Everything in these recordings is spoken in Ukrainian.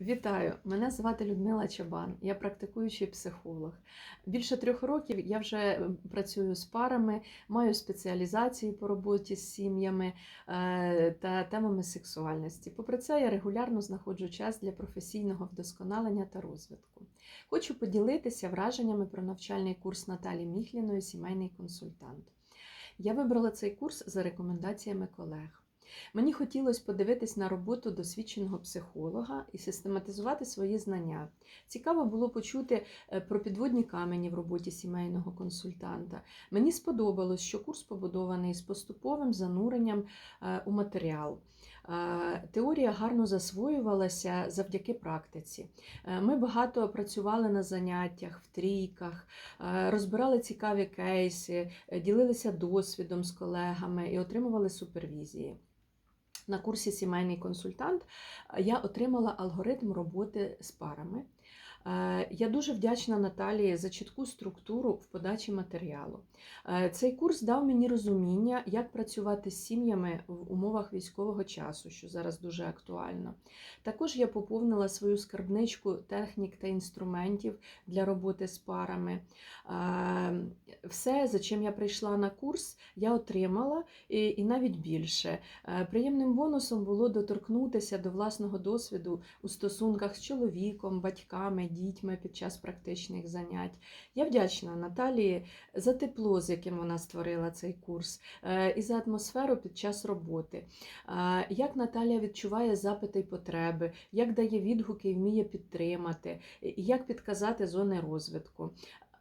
Вітаю! Мене звати Людмила Чабан, я практикуючий психолог. Більше трьох років я вже е, працюю з парами, маю спеціалізацію по роботі з сім'ями е, та темами сексуальності. Попри це, я регулярно знаходжу час для професійного вдосконалення та розвитку. Хочу поділитися враженнями про навчальний курс Наталі Міхліної Сімейний консультант. Я вибрала цей курс за рекомендаціями колег. Мені хотілося подивитись на роботу досвідченого психолога і систематизувати свої знання. Цікаво було почути е, про підводні камені в роботі сімейного консультанта. Мені сподобалось, що курс побудований з поступовим зануренням е, у матеріал. Е, Теорія гарно засвоювалася завдяки практиці. Ми багато працювали на заняттях, в трійках, розбирали цікаві кейси, ділилися досвідом з колегами і отримували супервізії. На курсі сімейний консультант я отримала алгоритм роботи з парами. Я дуже вдячна Наталії за чітку структуру в подачі матеріалу. Е, Цей курс дав мені розуміння, як працювати з сім'ями в умовах військового часу, що зараз дуже актуально. Також я поповнила свою скарбничку технік та інструментів для роботи з парами. Е, Все, за чим я прийшла на курс, я отримала і, і навіть більше. Е, Приємним бонусом було доторкнутися до власного досвіду у стосунках з чоловіком, батьками, дітьми під час практичних занять. Я вдячна Наталії за тепло, з яким вона створила цей курс, е, і за атмосферу під час роботи. Е, Як Наталія відчуває запити й потреби, як дає відгуки і вміє підтримати, як підказати зони розвитку.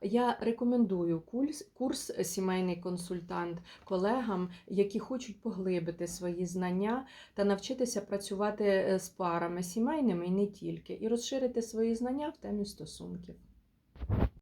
Я рекомендую курс, курс сімейний консультант колегам, які хочуть поглибити свої знання та навчитися працювати е, з парами сімейними і не тільки, і розширити свої знання в темі стосунків.